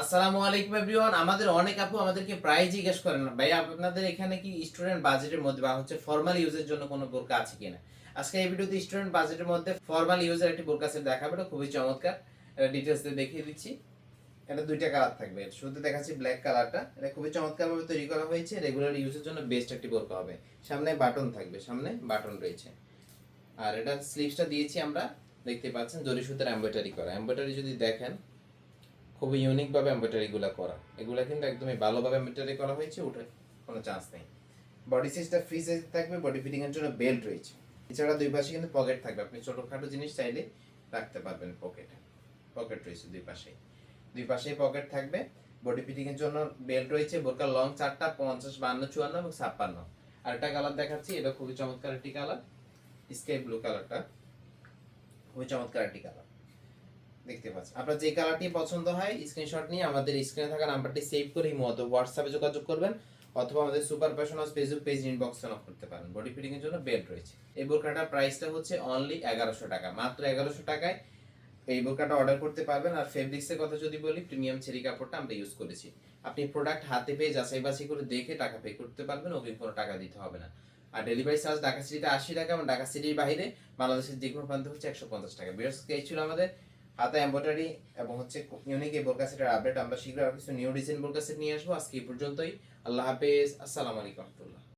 আসসালামু আলাইকুম এভরিওয়ান আমাদের অনেক আপু আমাদেরকে প্রায় জিজ্ঞেস করেন, ভাই, আপনাদের এখানে কি স্টুডেন্ট বাজেটের মধ্যে বা হচ্ছে ফর্মাল ইউজের জন্য কোনো বোরকা আছে কিনা? আজকে এই ভিডিওতে স্টুডেন্ট বাজেটের মধ্যে ফর্মাল ইউজের একটি বোরকা সেট দেখাবো এটা খুবই চমৎকার। এটা ডিটেলস দেখিয়ে দিচ্ছি। এটা দুইটা কালার থাকবে। শুরুতে দেখাচ্ছি ব্ল্যাক কালারটা এটা খুবই চমৎকার ভাবে তৈরি করা হয়েছে। রেগুলার ইউজের জন্য বেস্ট একটি বোরকা হবে। সামনে বাটন থাকবে, সামনে বাটন রয়েছে। আর এটা স্লিভসটা দিয়েছি আমরা। দেখতে পাচ্ছেন জরি সুতার এমব্রয়ডারি করা। এমব্রয়ডারি যদি দেখেন খুবই ইউনিক ভাবে এমব্রয়ডারি গুলা করা। এগুলা কিন্তু একদমই ভালোভাবে এমব্রয়ডারি করা হয়েছে উঠে কোনো চান্স নেই। বডি সাইজটা ফ্রি সাইজ থাকবে বডি ফিটিং এর জন্য বেল্ট রয়েছে। এছাড়া দুই পাশে কিন্তু পকেট থাকবে। আপনি ছোটখাটো জিনিস চাইলে রাখতে পারবেন পকেটে পকেট রয়েছে দুই পাশেই দুই পাশেই পকেট থাকবে। বডি ফিটিং এর জন্য বেল্ট রয়েছে বোরকার লং চারটা, পঞ্চাশ, বান্ন, চুয়ান্ন এবং ছাপ্পান্ন। আর একটা কালার দেখাচ্ছি, এটা খুবই চমৎকার একটি কালার স্কাই ব্লু কালারটা খুবই চমৎকার একটি কালার দেখতে পাচ্ছেন আপনার যে কালারটি পছন্দ হয় স্ক্রিনশট নিয়ে আমাদের স্ক্রিনে থাকা নাম্বারটি সেভ করে এই মতো হোয়াটসঅ্যাপে যোগাযোগ করবেন, অথবা আমাদের super fashion house Facebook page ইনবক্সে নক করতে পারেন। বডি ফিটিং এর জন্য বেল্ট রয়েছে। এই বোরকাটার প্রাইসটা হচ্ছে অনলি এগারোশো টাকা, মাত্র এগারোশো টাকায় এই বোরকাটা অর্ডার করতে পারবেন। আর ফেব্রিক্সের কথা যদি বলি প্রিমিয়াম চেরি কাপড়টা আমরা ইউজ করেছি। আপনি প্রোডাক্ট হাতে পেয়ে যাচাই বাছাই করে দেখে টাকা পে করতে পারবেন অগ্রিম কোনো টাকা দিতে হবে না। আর ডেলিভারি চার্জ ঢাকা সিটিতে আশি টাকা এবং ঢাকা সিটির বাইরে বাংলাদেশের যে কোনো প্রান্তে হচ্ছে একশো পঞ্চাশ টাকা। এই ছিল আমাদের। হাতে এম্ব্রয়ডারি এবং হচ্ছে ইউনিক এই বোরকা আপডেট আমরা শীঘ্রই কিছু নিউ ডিজাইন বোরকা নিয়ে আসব। আজকে এই পর্যন্তই। আল্লাহ হাফেজ। আসসালামু আলাইকুম রহমতুল্লাহ।